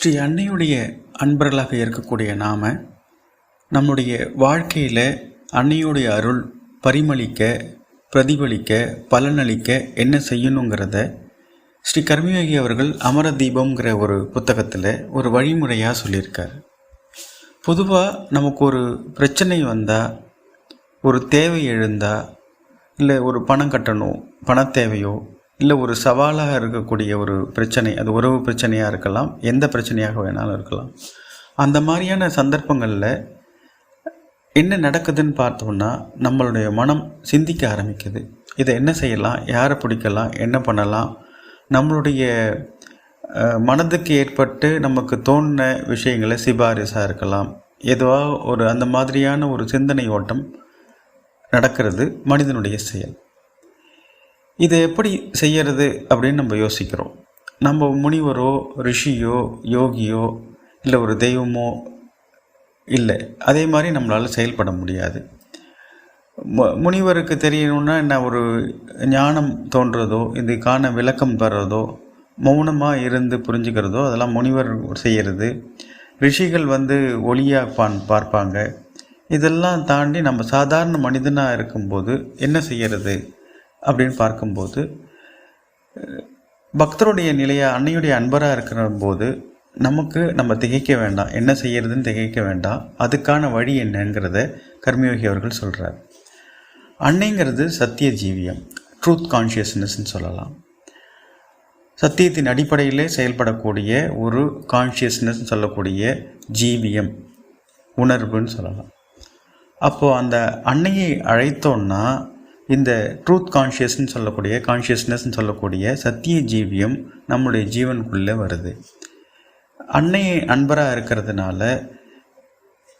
ஸ்ரீ அன்னையுடைய அன்பர்களாக இருக்கக்கூடிய நாம் நம்முடைய வாழ்க்கையில் அன்னையுடைய அருள் பரிமளிக்க பிரதிபலிக்க பலனளிக்க என்ன செய்யணுங்கிறத ஸ்ரீ கர்மயோகி அவர்கள் அமர தீபம்ங்கிற ஒரு புத்தகத்தில் ஒரு வழிமுறையாக சொல்லியிருக்கார். பொதுவாக நமக்கு ஒரு பிரச்சனை வந்தால் ஒரு தேவை எழுந்தால் இல்லை ஒரு பணம் கட்டணும் பண தேவையோ இல்லை ஒரு சவாலாக இருக்கக்கூடிய ஒரு பிரச்சனை அது உறவு பிரச்சனையாக இருக்கலாம் எந்த பிரச்சனையாக வேணாலும் இருக்கலாம். அந்த மாதிரியான சந்தர்ப்பங்களில் என்ன நடக்குதுன்னு பார்த்தோம்னா நம்மளுடைய மனம் சிந்திக்க ஆரம்பிக்குது. இதை என்ன செய்யலாம் யாரை பிடிக்கலாம் என்ன பண்ணலாம் நம்மளுடைய மனதுக்கு ஏற்பட்டு நமக்கு தோணின விஷயங்களை சிபாரிசாக இருக்கலாம். ஏதோ ஒரு அந்த மாதிரியான ஒரு சிந்தனை ஓட்டம் நடக்கிறது மனிதனுடைய செயல். இதை எப்படி செய்யறது அப்படின்னு நம்ம யோசிக்கிறோம். நம்ம முனிவரோ ரிஷியோ யோகியோ இல்லை ஒரு தெய்வமோ இல்லை. அதே மாதிரி நம்மளால் செயல்பட முடியாது. முனிவருக்கு தெரியணும்னா என்ன? ஒரு ஞானம் தோன்றதோ இதுக்கான விளக்கம் பெறதோ மௌனமாக இருந்து புரிஞ்சுக்கிறதோ அதெல்லாம் முனிவர் செய்கிறது ரிஷிகள் வந்து ஒளியாக பான் பார்ப்பாங்க. இதெல்லாம் தாண்டி நம்ம சாதாரண மனிதனாக இருக்கும்போது என்ன செய்கிறது அப்படின்னு பார்க்கும்போது பக்தருடைய நிலையை அன்னையுடைய அன்பராக இருக்கிற போது நமக்கு நம்ம திகைக்க வேண்டாம். என்ன செய்யறதுன்னு திகைக்க வேண்டாம். அதுக்கான வழி என்னங்கிறத கர்மயோகி அவர்கள் சொல்கிறார் அன்னைங்கிறது சத்திய ஜீவியம். ட்ரூத் கான்ஷியஸ்னஸ்ன்னு சொல்லலாம். சத்தியத்தின் அடிப்படையிலே செயல்படக்கூடிய ஒரு கான்ஷியஸ்னஸ் சொல்லக்கூடிய ஜீவியம். உணர்வுன்னு சொல்லலாம். அப்போது அந்த அன்னையை அழைத்தோன்னா இந்த ட்ரூத் கான்ஷியஸ்னு சொல்லக்கூடிய கான்ஷியஸ்னஸ்ன்னு சொல்லக்கூடிய சத்திய ஜீவியம் நம்முடைய ஜீவனுக்குள்ளே வருது. அன்னையை அன்பராக இருக்கிறதுனால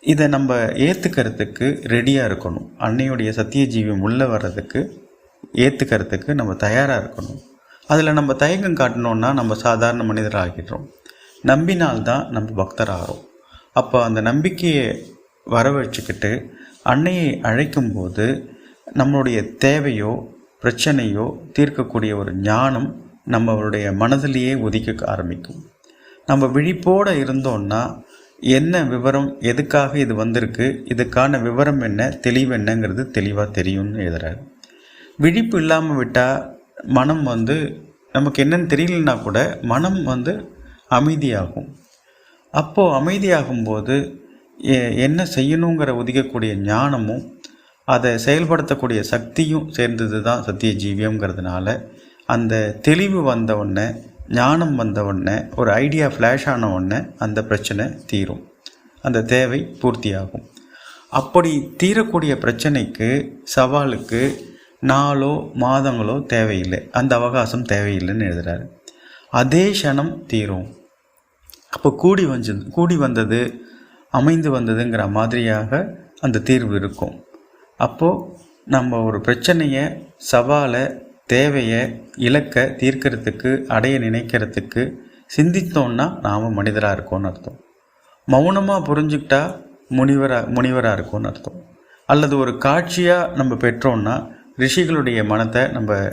இதை நம்ம ஏற்றுக்கிறதுக்கு ரெடியாக இருக்கணும். அன்னையுடைய சத்திய ஜீவியம் உள்ளே வர்றதுக்கு ஏற்றுக்கிறதுக்கு நம்ம தயாராக இருக்கணும். அதில் நம்ம தயக்கம் காட்டினோன்னா நம்ம சாதாரண மனிதர் ஆகிடுறோம். நம்பினால்தான் நம்ம பக்தர் ஆகிறோம் அப்போ அந்த நம்பிக்கையை வரவழைச்சிக்கிட்டு அன்னையை அழைக்கும்போது நம்மளுடைய தேவையோ பிரச்சனையோ தீர்க்கக்கூடிய ஒரு ஞானம் நம்மளுடைய மனதிலேயே உதிக்க ஆரம்பிக்கும். நம்ம விழிப்போடு இருந்தோம்னா என்ன விவரம் எதுக்காக இது வந்திருக்கு இதுக்கான விவரம் என்ன தெளிவு என்னங்கிறது தெளிவாக தெரியும்னு எழுதுறாரு. விழிப்பு இல்லாமல் விட்டால் மனம் வந்து நமக்கு என்னன்னு தெரியலனா கூட மனம் வந்து அமைதியாகும். அப்போது அமைதியாகும்போது என்ன செய்யணுங்கிற உதிக்கக்கூடிய ஞானமும் அதை செயல்படுத்தக்கூடிய சக்தியும் சேர்ந்தது தான் சத்திய ஜீவியம்ங்கிறதுனால அந்த தெளிவு வந்த உடனே ஞானம் வந்த உடனே ஒரு ஐடியா ஃப்ளாஷ் ஆன உடனே அந்த பிரச்சனை தீரும். அந்த தேவை பூர்த்தியாகும். அப்படி தீரக்கூடிய பிரச்சனைக்கு சவாலுக்கு நாளோ மாதங்களோ தேவையில்லை. அந்த அவகாசம் தேவையில்லைன்னு எழுதுகிறாரு அதே க்ஷணம் தீரும். அப்போ கூடி வந்து கூடி வந்தது அமைந்து வந்ததுங்கிற மாதிரியாக அந்த தீர்வு இருக்கும். அப்போது நம்ம ஒரு பிரச்சனையை சவாலை தேவையை இலக்கை தீர்க்கிறதுக்கு அடைய நினைக்கிறதுக்கு சிந்தித்தோம்னா நாம் மனிதராக இருக்கோம்னு அர்த்தம். மௌனமாக புரிஞ்சுக்கிட்டா முனிவராக முனிவராக இருக்கும்னு அர்த்தம். அல்லது ஒரு காட்சியாக நம்ம பெற்றோம்னா ரிஷிகளுடைய மனத்தை நம்ம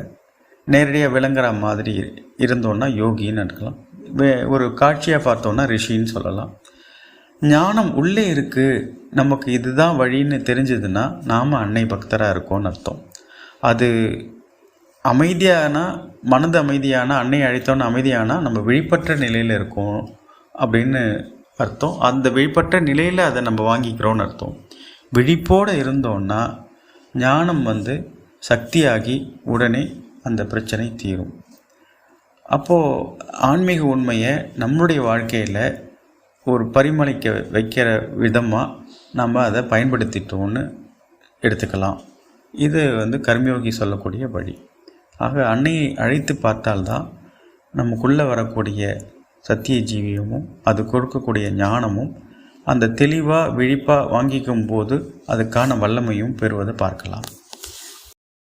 நேரடியாக விளங்குற மாதிரி இருந்தோன்னா யோகின்னு இருக்கலாம் வே- ஒரு காட்சியாக பார்த்தோன்னா ரிஷின்னு சொல்லலாம். ஞானம் உள்ளே இருக்குது நமக்கு இதுதான் வழின்னு தெரிஞ்சதுன்னா நாம் அன்னை பக்தராக இருக்கோம்னு அர்த்தம். அது அமைதியானா மனது அமைதியானா அன்னை அழைத்தோன்னு அமைதியானா நம்ம விழிப்பற்ற நிலையில் இருக்கோம் அப்படின்னு அர்த்தம். அந்த விழிப்பற்ற நிலையில் அதை நம்ம வாங்கிக்கிறோம்னு அர்த்தம். விழிப்போடு இருந்தோன்னா ஞானம் வந்து சக்தியாகி உடனே அந்த பிரச்சனை தீரும். அப்போது ஆன்மீக உண்மையை நம்மளுடைய வாழ்க்கையில் ஒரு பரிமளிக்க வைக்கிற விதமாக நம்ம அதை பயன்படுத்திட்டோம்னு எடுத்துக்கலாம். இது வந்து கர்மயோகி சொல்லக்கூடிய வழி. ஆக அன்னையை அழைத்து பார்த்தால்தான் நமக்குள்ளே வரக்கூடிய சத்திய ஜீவியமும் அது கொடுக்கக்கூடிய ஞானமும் அந்த தெளிவாக விழிப்பாக வாங்கிக்கும் போது அதுக்கான வல்லமையும் பெறுவதை பார்க்கலாம்.